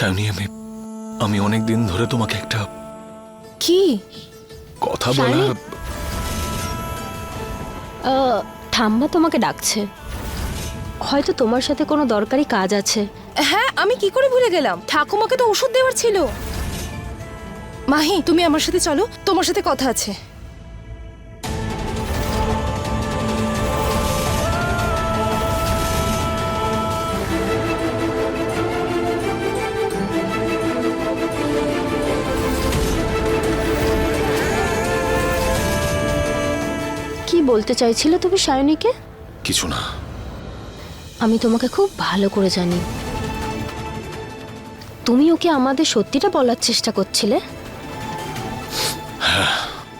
সায়নী আমি আমি অনেক দিন ধরে তোমাকে একটা কি? কথা? বলার আহ, ঠাম্মা তোমাকে ডাকছে। হয়তো তোমার সাথে কোনো দরকারি কাজ আছে। হ্যাঁ আমি কি করে ভুলে গেলাম? ঠাকুমাকে তো ওষুধ দেওয়ার ছিল। মাহি তুমি আমার সাথে চলো তোমার সাথে কথা আছে। বলতে চাইছিলে তুমি সায়নীকে? কিছু না। আমি তোমাকে খুব ভালো করে জানি। তুমি ওকে আমাদের সত্যিটা বলার চেষ্টা করছিলে?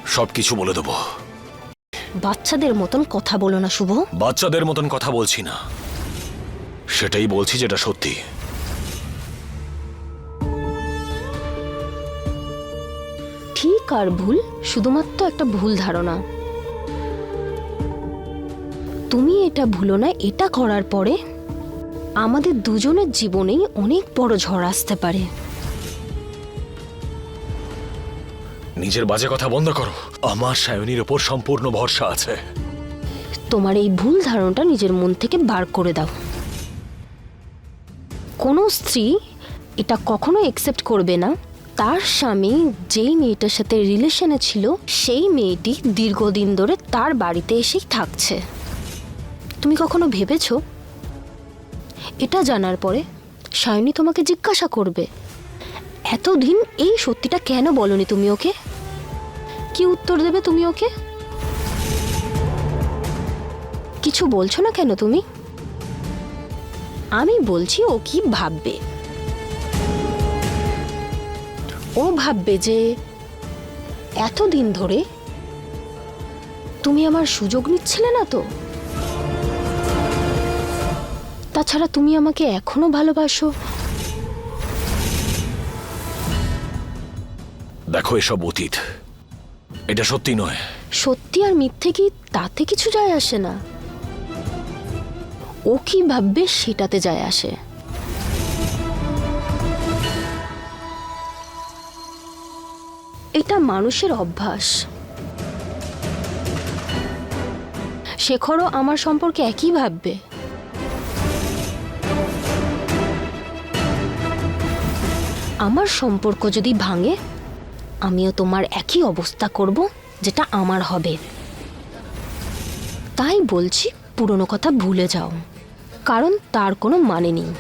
সব কিছু বলে দেবো। বাচ্চাদের মতন কথা বলো না শুভ। বাচ্চাদের মতন কথা বলছি না। সেটাই বলছি যেটা সত্যি। ঠিক আর ভুল শুধুমাত্র একটা ভুল ধারণা। তুমি এটা ভুলো না এটা করার পরে আমাদের দুজনের জীবনেই অনেক বড় ঝড় আসতে পারে। নিজের বাজে কথা বন্ধ করো। আমার সায়নীর ওপর সম্পূর্ণ ভরসা আছে। তোমার এই ভুল ধারণাটা নিজের মন থেকে বার করে দাও। কোনো স্ত্রী এটা কখনো একসেপ্ট করবে না। তার স্বামী যেই মেয়েটার সাথে রিলেশনে ছিল সেই মেয়েটি দীর্ঘদিন ধরে তার বাড়িতে এসেই থাকছে। তুমি কখনো ভেবেছো? এটা জানার পরে সায়নী তোমাকে জিজ্ঞাসা করবে, এতদিন এই সত্যিটা কেন বলনি তুমি ওকে? কি উত্তর দেবে তুমি ওকে? কিছু বলছো না কেন তুমি? আমি বলছি ও কি ভাববে? ও ভাববে যে এতদিন ধরে তুমি আমার সুযোগ নিচ্ছিলে না তো? তাছাড়া তুমি আমাকে এখনও ভালোবাসো। দেখো এসব অতীত। এটা সত্যি নয়। সত্যি আর মিথ্যে কি তাতে কিছু যায় আসে না? ও কি ভাববে সেটাতে যায় আসে। এটা মানুষের অভ্যাস। শেখরও আমার সম্পর্কে একই ভাববে। আমার সম্পর্ক যদি ভাঙে, আমিও তোমার একই অবস্থা করব যেটা আমার হবে। তাই বলছি, পুরনো কথা ভুলে যাও, কারণ তার কোনো মানে নেই।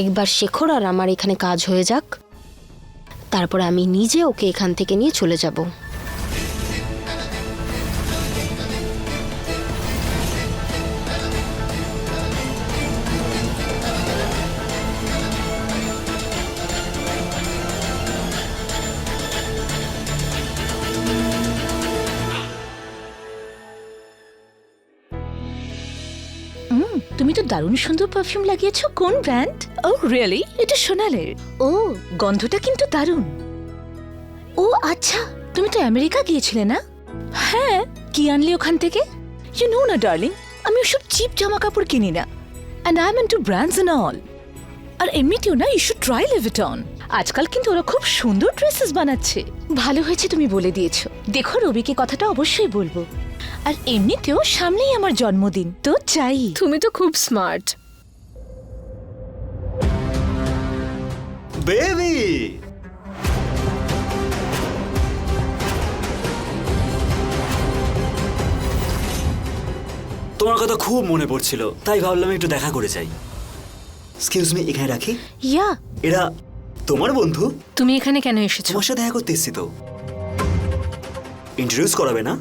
একবার শেখর আর আমার এখানে কাজ হয়ে যাক, তারপর আমি নিজে ওকে এখান থেকে নিয়ে চলে যাব। তুমি তো দারুণ সুন্দর পারফিউম লাগিয়েছো। কোন ব্র্যান্ড ও রিয়েলি এটা সোনালের। ও গন্ধটা কিন্তু দারুণ। ও আচ্ছা তুমি তো আমেরিকা গিয়েছিলে না? হ্যাঁ কি আনলি ওখান থেকে? ইউ নো না ডার্লিং আমি ওসব চিপ জামা কাপড় কিনি না। And I am in two brands and all আর এমনিতেও না ইউ শুড ট্রাই লিভিটন আজকাল কিন্তু ওরা খুব সুন্দর ড্রেসেস বানাচ্ছে। ভালো হয়েছে তুমি বলে দিয়েছ। দেখো রবিকে কথাটা অবশ্যই বলব। আর এমনিতেও সামনেই আমার জন্মদিন তো চাই। তুমি তো খুব স্মার্ট বেবি তোমার কথা খুব মনে পড়ছিল তাই ভাবলাম একটু দেখা করে যাই। এক্সকিউজ মি এখানে রাখি? ইয়া। এরা তোমার বন্ধু? তুমি এখানে কেন এসেছ? তোমার সাথে দেখা করতে এসেছি তো। ইন্ট্রোডিউস করাবে না?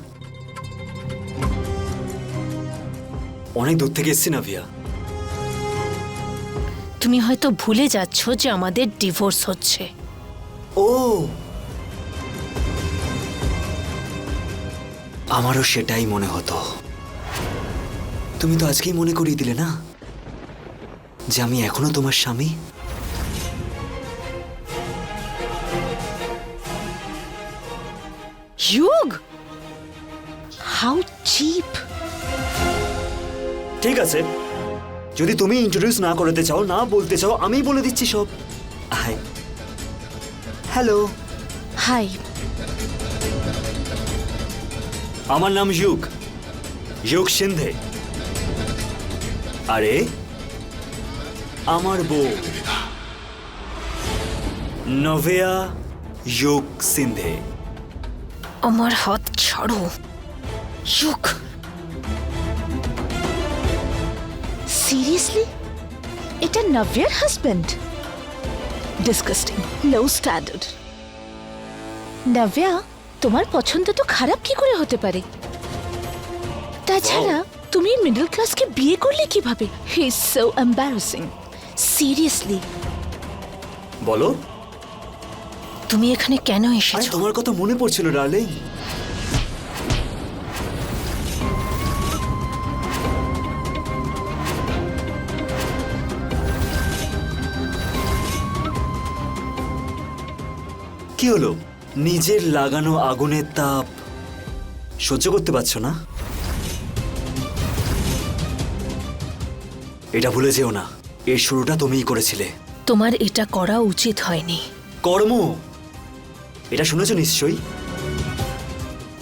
অনেক দূর থেকে এসছি না ভিয়া তুমি হয়তো ভুলে যাচ্ছ যে আমাদের ডিভোর্স হচ্ছে। ও। আমারও সেটাই মনে হতো। তুমি তো আজকেই মনে করিয়ে দিলে না? যে আমি এখনও তোমার স্বামী? Yug how cheap! ঠিক আছে। যদি তুমি ইন্ট্রোডিউস না করতে চাও না বলতে চাও আমি বলে দিচ্ছি সব। হাই হ্যালো হাই আমার নাম যুগ যুগ সিন্ধে আরে আমার বউ। নভেয়া যোগ সিন্ধে আমার হাত ছাড়ো। যুগ সিরিয়াসলি এটা নভ্যার husband disgusting low standard Navya তোমার পছন্দ তো খারাপ কি করে হতে পারে? তাছাড়া তুমি মিডল ক্লাসকে বিয়ে করলে কীভাবে? He is so embarrassing seriously বলো। তুমি এখানে কেন আরে এসেছ তোমার কথা মনে পড়ছিল ডার্লিং কি হলো? নিজের লাগানো আগুনের তাপ। সহ্য করতে পারছ না? এটা ভুলে যেও না। এর শুরুটা তুমিই করেছিলে। তোমার এটা করা উচিত হয়নি। কর্ম। এটা শুনেছো নিশ্চয়ই?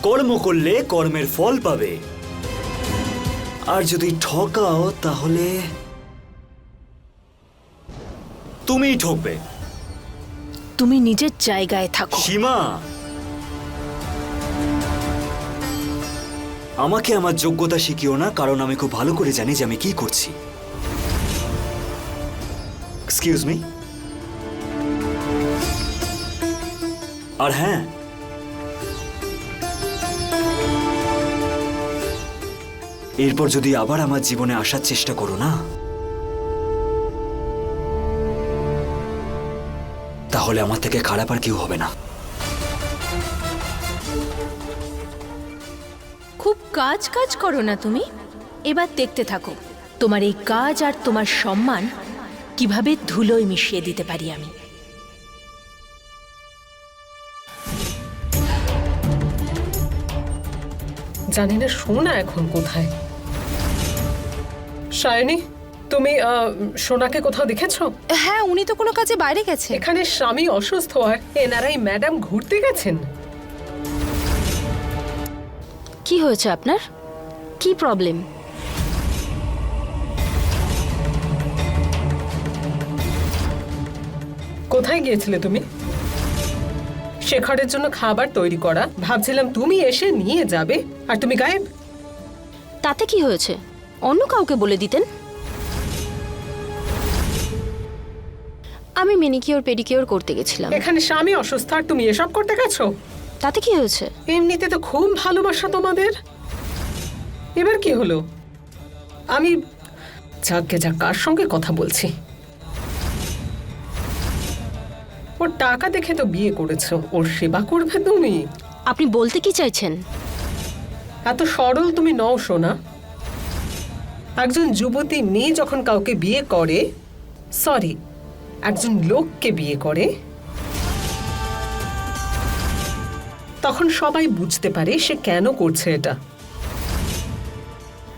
কর্ম করলে কর্মের ফল পাবে। আর যদি ঠকাও তাহলে তুমিই ঠকবে। তুমি নিজের জায়গায় থাকো। সীমা! আমাকে আমার যোগ্যতা শিখিও না, কারণ আমি খুব ভালো করে জানি যে আমি কি করছি। এক্সকিউজ মি আর হ্যাঁ এরপর যদি আবার আমার জীবনে আসার চেষ্টা করো না তাহলে আমার থেকে খারাপ আর কেউ হবে না। খুব কাজ কাজ করো না তুমি। এবার দেখতে থাকো তোমার এই কাজ আর তোমার সম্মান কীভাবে ধুলোয় মিশিয়ে দিতে পারি আমি। জানি না সোনা এখন কোথায়। সায়নী? তুমি সোনাকে কোথাও দেখেছ? হ্যাঁ উনি তো কোনো কাজে বাইরে গেছে এখানে স্বামী অসুস্থ আর এনারাই ম্যাডাম ঘুরতে গেছেন। কি হয়েছে আপনার? কি প্রবলেম? কোথায় গিয়েছিলে তুমি? শেখরের জন্য খাবার তৈরি করা। ভাবছিলাম তুমি এসে নিয়ে যাবে। আর তুমি গায়েব? তাতে কি হয়েছে? অন্য কাউকে বলে দিতেন? আমি মেনিকিওর পেডিকিওর করতে গেছিলাম। এখানে স্বামী অসুস্থ আর তুমি এসব করতে গেছো? তাতে কি হয়েছে? এমনিতে তো খুব ভালোবাসা তোমাদের। এবার কি হলো? আমি যাকে যা কার সঙ্গে কথা বলছি। ওর টাকা দেখে তো বিয়ে করেছ ওর সেবা করবে তুমি। আপনি বলতে কি চাইছেন? এত সরল তুমি নও সোনা। একজন যুবতী মেয়ে যখন কাউকে বিয়ে করে সরি একজন লোককে বিয়ে করে তখন সবাই বুঝতে পারে সে কেন করছে এটা।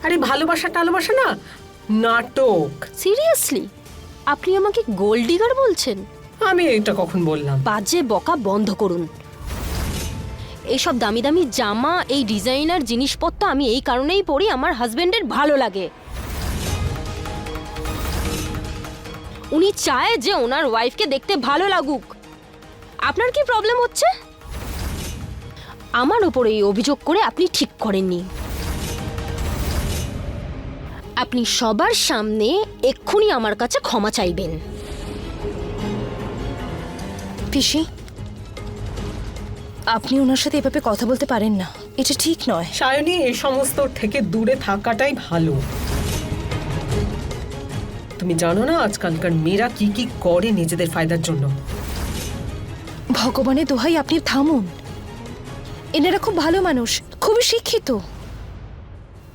আরে ভালোবাসা টালোবাসা না নাটক। সিরিয়াসলি? আপনি আমাকে গোল্ড ডিগার বলছেন? আমি এটা কখন বললাম? বাজে বকা বন্ধ করুন। এইসব দামি দামি জামা এই ডিজাইনার জিনিসপত্র আমি এই কারণেই পরি আমার হাজবেন্ডের ভালো লাগে। উনি চায় যে ওনার ওয়াইফকে দেখতে ভালো লাগুক। আপনার কি প্রবলেম হচ্ছে? আমার ওপর এই অভিযোগ করে আপনি ঠিক করেননি। আপনি সবার সামনে এক্ষুনি আমার কাছে ক্ষমা চাইবেন। পিসি আপনি ওনার সাথে এভাবে কথা বলতে পারেন না। এটা ঠিক নয়। সায়নী এই সমস্ত থেকে দূরে থাকাটাই ভালো। তুমি জানো না আজকালকার মেয়েরা কি কি করে নিজেদের ফায়দার জন্য? ভগবানের দোহাই আপনি থামুন। এনারা খুব ভালো মানুষ, খুবই শিক্ষিত।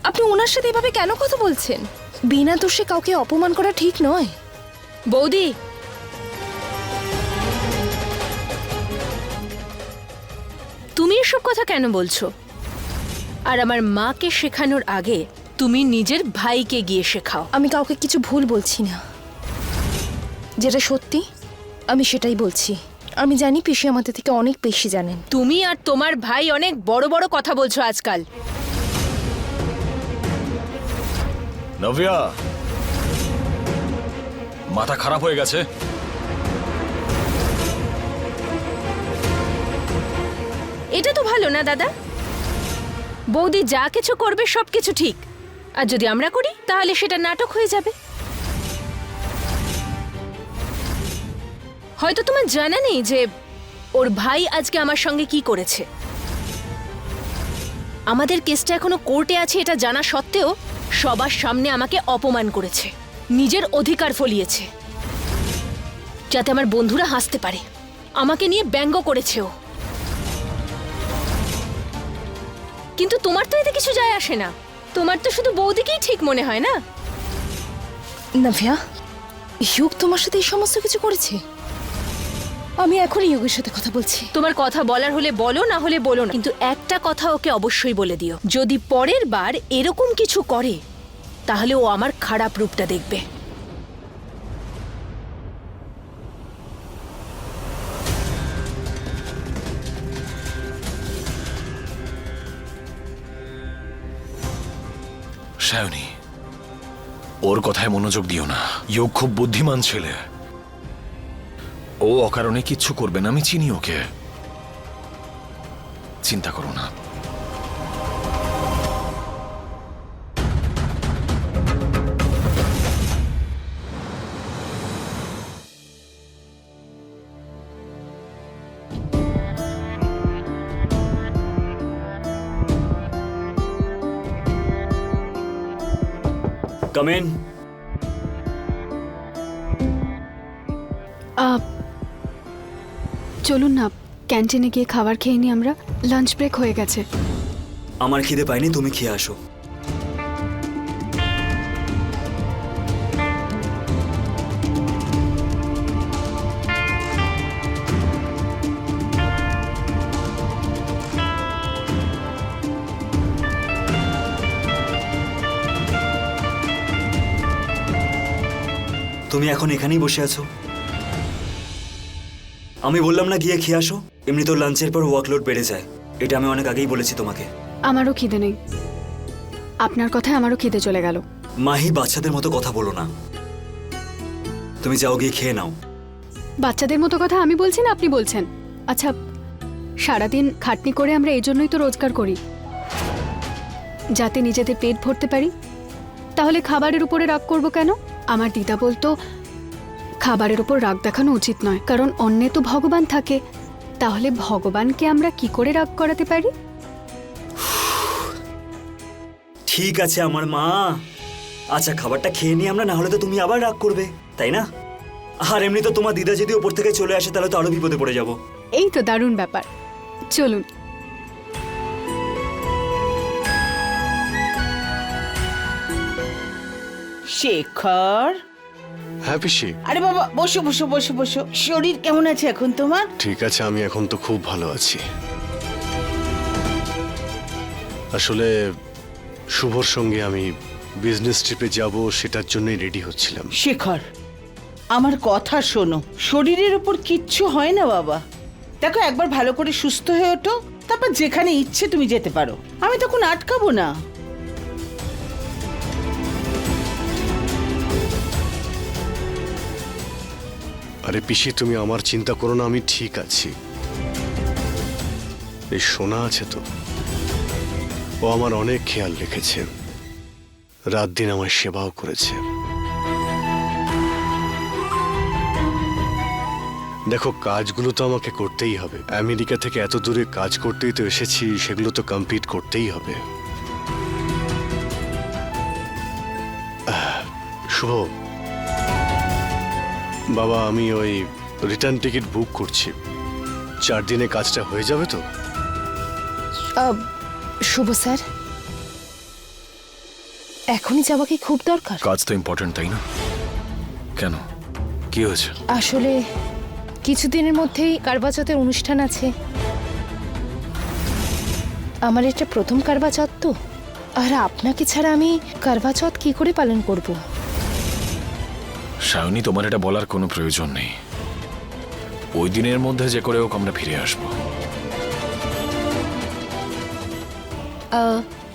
আপনি ওনার সাথে এভাবে কেন কথা বলছেন? বিনা দোষে কাউকে অপমান করা ঠিক নয়। বৌদি! তুমি এসব কথা কেন বলছো? আর আমার মাকে শেখানোর আগে তুমি নিজের ভাইকে গিয়ে শেখাও। আমি কাউকে কিছু ভুল বলছি না। যেটা সত্যি আমি সেটাই বলছি। আমি জানি পিসি আমাদের থেকে অনেক বেশি জানেন। তুমি আর তোমার ভাই অনেক বড় বড় কথা বলছো আজকাল। নভিয়া মাথা খারাপ হয়ে গেছে? এটা তো ভালো না দাদা। বৌদি যা কিছু করবে সব কিছু ঠিক। আর যদি আমরা করি, তাহলে সেটা নাটক হয়ে যাবে। হয়তো তোমার জানা নেই যে ওর ভাই আজকে আমার সঙ্গে কি করেছে। আমাদের কেসটা এখনও কোর্টে আছে, এটা জানা সত্ত্বেও সবার সামনে আমাকে অপমান করেছে। নিজের অধিকার ফলিয়েছে। যাতে আমার বন্ধুরা হাসতে পারে। আমাকে নিয়ে ব্যঙ্গ করেছে ও। কিন্তু তোমার তো এতে কিছু যায় আসে না। তোমার তো শুধু বৌদিকেই ঠিক মনে হয় না? নাভিয়া ইয়োগ তোমার সাথে এই সমস্ত কিছু করেছে? আমি এখনই ইয়োগের সাথে কথা বলছি। তোমার কথা বলার হলে বলো না হলে বলো না। কিন্তু একটা কথা ওকে অবশ্যই বলে দিও। যদি পরের বার এরকম কিছু করে তাহলে ও আমার খারাপ রূপটা দেখবে। সায়নী, ওর কথায় মনোযোগ দিও না। ইয়োগ খুব বুদ্ধিমান ছেলে। ও অকারণে কিচ্ছু করবে না, আমি চিনি ওকে। চিন্তা করো না। কামেন আহ, চলুন না ক্যান্টিনে গিয়ে খাবার খেয়ে নি আমরা। লাঞ্চ ব্রেক হয়ে গেছে। আমার খিদে পাইনি তুমি খেয়ে আসো। তুমি এখন এখানেই বসে আছো? আমি বললাম না গিয়ে খেয়ে আসো। এমনি তো লাঞ্চের পর ওয়ার্কলোড বেড়ে যায়। এটা আমি অনেক আগেই বলেছি তোমাকে। আমারও খিদে নেই। আপনার কথায় আমারও খিদে চলে গেল। মাহি বাচ্চাদের মতো কথা বলো না। তুমি যাও গিয়ে খেয়ে নাও। বাচ্চাদের মতো কথা আমি বলছি না আপনি বলছেন। আচ্ছা সারাদিন খাটনি করে আমরা এই জন্যই তো রোজগার করি। যাতে নিজেদের পেট ভরতে পারি। তাহলে খাবারের উপরে রাগ করব কেন? আমার দিদা বলতো খাবারের ওপর রাগ দেখানো উচিত নয় কারণ অন্যে তো ভগবান থাকে। তাহলে ভগবানকে আমরা কি করে রাগ করাতে পারি? ঠিক আছে আমার মা। আচ্ছা খাবারটা খেয়ে নিয়ে আমরা না হলে তো তুমি আবার রাগ করবে তাই না? আর এমনি তো তোমার দিদা যদি ওপর থেকে চলে আসে তাহলে তো আরও বিপদে পড়ে যাব। এই তো দারুণ ব্যাপার। চলুন শেখর। হ্যাঁ পিসি। আরে বাবা বসো বসো বসো বসো। শরীর কেমন আছে এখন তোমার? ঠিক আছে আমি এখন তো খুব ভালো আছি। আসলে শুভর সঙ্গে আমি বিজনেস ট্রিপে যাব সেটার জন্যই রেডি হচ্ছিলাম। শেখর আমার কথা শোনো। শরীরের উপর কিচ্ছু হয় না বাবা। দেখো একবার ভালো করে সুস্থ হয়ে ওঠো তারপর যেখানে ইচ্ছে তুমি যেতে পারো। আমি তখন আটকাবো না। আরে পিসি, তুমি আমার চিন্তা করো না, আমি ঠিক আছি। এই সোনা আছে তো। ও আমার অনেক খেয়াল রেখেছে। রাত দিন আমার সেবাও করেছে। দেখো, কাজগুলো তো আমাকে করতেই হবে। আমেরিকা থেকে এত দূরে কাজ করতেই তো এসেছি, সেগুলো তো কমপ্লিট করতেই হবে। শুভ। বাবা আমি ওই রিটার্ন টিকিট বুক করছি। চার দিনে কাজটা হয়ে যাবে তো? শুভ স্যার। এখনই যাওয়া কি খুব দরকার। কাজ তো ইম্পর্টেন্ট তাই না? কেন? কি হয়েছে? আসলে কিছুদিনের মধ্যেই কারবাচতের অনুষ্ঠান আছে। আমার এটা প্রথম কারবাচত তো। আর আপনাকে ছাড়া আমি কারবা চৌথ কি করে পালন করব? সায়নী তোমার এটা বলার কোনো প্রয়োজন নেই। ওই দিনের মধ্যে যে করে হোক আমরা ফিরে আসব।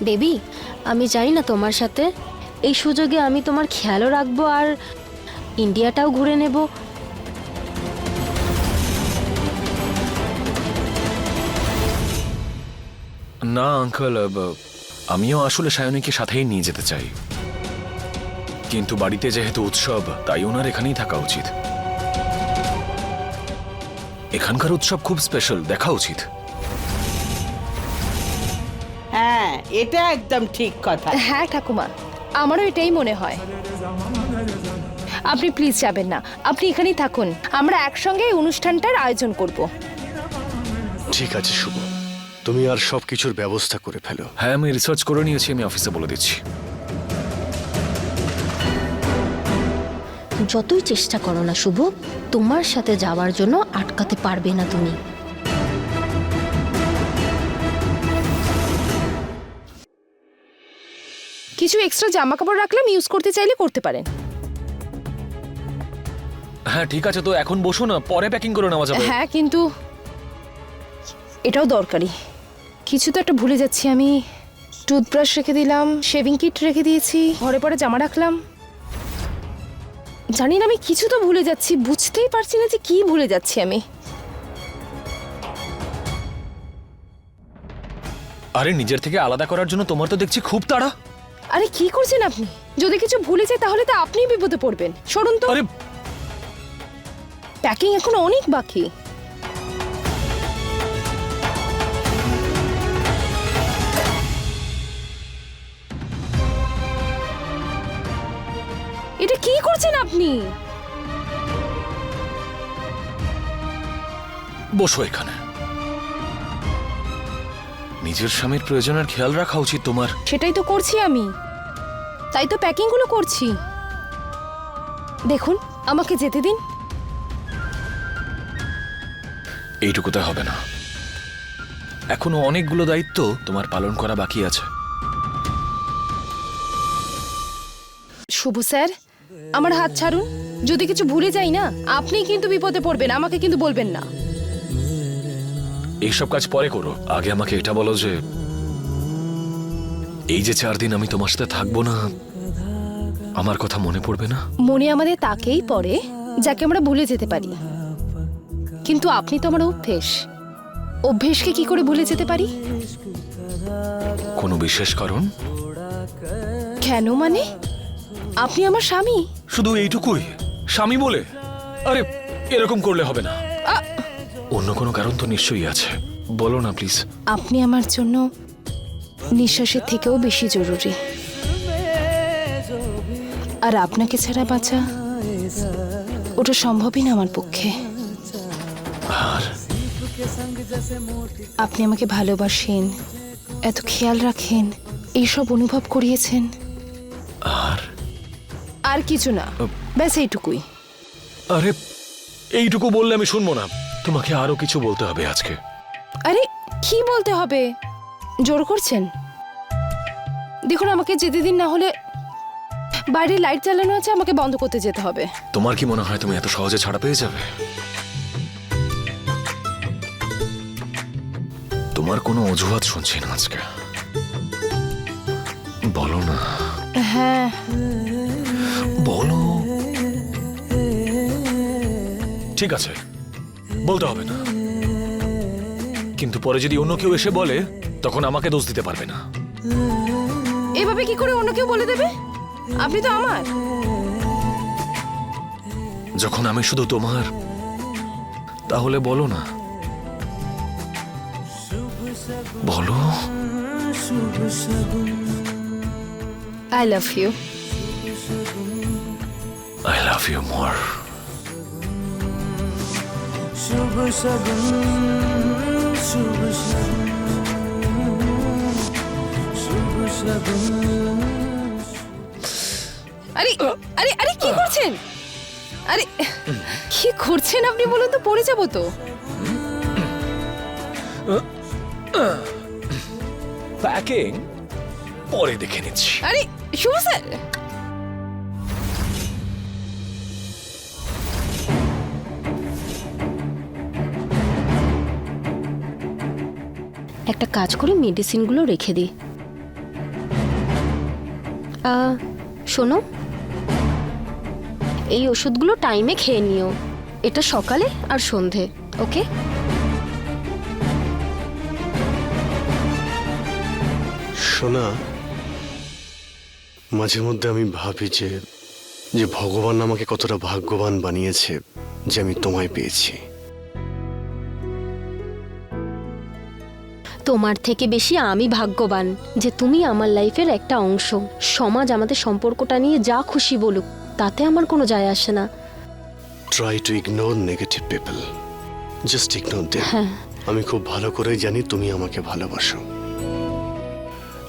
বেবি আমি জানি না তোমার সাথে। এই সুযোগে আমি তোমার খেয়ালও রাখব আর ইন্ডিয়াটাও ঘুরে নেব। না আঙ্কেল আমিও আসলে সায়নীকে সাথেই নিয়ে যেতে চাই। কিন্তু বাড়িতে যেহেতু উৎসব তাই ওনার এখানেই থাকা উচিত। এখানকার উৎসব খুব স্পেশাল দেখা উচিত। হ্যাঁ এটা একদম ঠিক কথা। হ্যাঁ ঠাকুমা আমারও এটাই মনে হয়। আপনি প্লিজ যাবেন না আপনি এখানেই থাকুন। আমরা একসঙ্গে এই অনুষ্ঠানটার আয়োজন করব। ঠিক আছে শুভ। তুমি আর সব কিছুর ব্যবস্থা করে ফেলো। হ্যাঁ আমি রিসার্চ করে নিয়েছি আমি অফিসে বলে দিচ্ছি। যতই চেষ্টা করো না শুভ তোমার সাথে যাওয়ার জন্য আটকাতে পারবে না তুমি। কিছু এক্সট্রা জামা কাপড় রাখলাম ইউজ করতে চাইলে করতে পারেন। হ্যাঁ ঠিক আছে তো এখন বসো না পরে প্যাকিং করে নেওয়া যাবে। হ্যাঁ কিন্তু এটাও দরকারি। কিছু তো একটা ভুলে যাচ্ছি আমি। টুথব্রাশ রেখে দিলাম শেভিং কিট রেখে দিয়েছি ঘরে পরে জামা রাখলাম। জানি না আমি কিছু তো ভুলে যাচ্ছি। বুঝতেই পারছি না যে কি ভুলে যাচ্ছি আমি। আরে নিজের থেকে আলাদা করার জন্য তোমার তো দেখছি খুব তাড়া। আরে কি করছেন আপনি? যদি কিছু ভুলে যায় তাহলে তো আপনিই বিপদে পড়বেন। সরুন তো। আরে প্যাকিং এখন অনেক বাকি। আপনি? বসো এখানে। নিজের স্বামীর প্রয়োজনের খেয়াল রাখা উচিত তোমার। সেটাই তো করছি আমি। তাই তো প্যাকিংগুলো করছি। দেখুন আমাকে যেতে দিন। এইটুকুতে হবে না। এখনও অনেকগুলো দায়িত্ব তোমার পালন করা বাকি আছে। শুভ স্যার আমার হাত ছাড়ুন। যদি কিছু ভুলে যাই না আপনি কিন্তু বিপদে পড়বেন আমাকে কিন্তু বলবেন না। এইসব কাজ পরে করো। আগে আমাকে এটা বলো যে এই যে চার দিন আমি তোমার সাথে থাকব না আমার কথা মনে পড়বে না? মনে আমাদের তাকেই পড়ে যাকে আমরা ভুলে যেতে পারি। কিন্তু আপনি তো আমার অভ্যেস। অভ্যেসকে কি করে ভুলে যেতে পারি? কোনো বিশেষ কারণ? কেন মানে? আপনি আমার স্বামী। শুধু এইটুকুই। স্বামী বলে আরে এরকম করলে হবে না। অন্য কোনো কারণ তো নিশ্চয়ই আছে। বলো না প্লিজ। আপনি আমার জন্য নিঃশ্বাসের থেকেও বেশি জরুরি। আর আপনাকে ছাড়া বাঁচা ওটা সম্ভবই না আমার পক্ষে। আর? আপনি আমাকে ভালোবাসেন এত খেয়াল রাখেন এইসব অনুভব করিয়েছেন। আর? আর কিছু না। ব্যাস এইটুকুই। আরে এইটুকু বললে আমি শুনব না। তোমাকে আরও কিছু বলতে হবে আজকে। আরে কি বলতে হবে? জোর করছেন? দেখুন আমাকে যেতে দিন না হলে বাইরে লাইট চালানো আছে আমাকে বন্ধ করতে যেতে হবে। তোমার কি মনে হয় তুমি এত সহজে ছাড়া পেয়ে যাবে? তোমার কোনো অজুহাত শুনছি না আজকে। বলো না। হ্যাঁ। ঠিক আছে বলতে হবে না। কিন্তু পরে যদি অন্য কেউ এসে বলে তখন আমাকে দোষ দিতে পারবে না। এভাবে কি করে অন্য কেউ বলে দেবে? আপনি তো আমার। যখন আমি শুধু তোমার তাহলে বলো না। বলো। I love you I love you more আরে আরে আরে কি করছেন? আরে কি করছেন আপনি বলুন তো পড়ে যাব তো। প্যাকিং পরে দেখে নিচ্ছি। আরে শুভ স্যার। একটা কাজ করে মেডিসিনগুলো রেখে দিই। শোনো। এই ওষুধগুলো টাইমে খেয়ে নিও। এটা সকালে আর সন্ধে, ওকে? শোনা, মাঝে মধ্যে আমি ভাবি যে যে ভগবান আমাকে কতটা ভাগ্যবান বানিয়েছে যে আমি তোমায় পেয়েছি। তোমার থেকে বেশি আমি ভাগ্যবান যে তুমি আমার লাইফের একটা অংশ। সমাজ আমাদের সম্পর্কটা নিয়ে যা খুশি বলুক তাতে আমার কোনো যায় আসে না। Try to ignore negative people just ignore them হ্যাঁ। আমি খুব ভালো করে জানি তুমি আমাকে ভালোবাসো।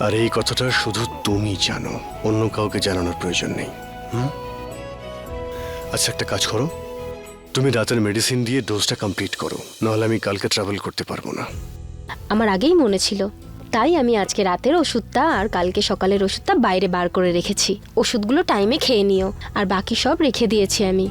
আর এই কথাটা শুধু তুমি জানো অন্য কাউকে জানানোর প্রয়োজন নেই। আচ্ছা একটা কাজ করো। তুমি রাতের মেডিসিন দিয়ে ডোজটা কমপ্লিট করো। নাহলে আমি কালকে ট্রাভেল করতে পারব না। আমার আগেই মনে ছিল। তাই আমি আজকে রাতের ওষুধটা আর কালকে সকালের ওষুধটা বাইরে বার করে রেখেছি। ওষুধগুলো টাইমে খেয়ে নিও। আর বাকি সব রেখে দিয়েছি আমি।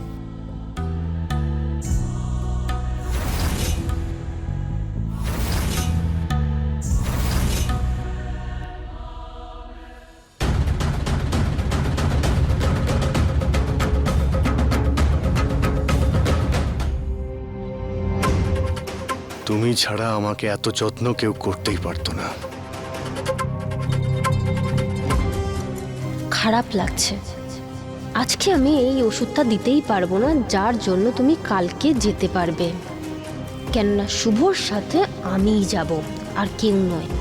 ছাড়া আমাকে এত যত্ন কেউ করতেই পারত না। খারাপ লাগছে। আজকে আমি এই ওষুধটা দিতেই পারব না, যার জন্য তুমি কালকে যেতে পারবে। কেননা শুভর সাথে আমিই যাব, আর কেউ নয়।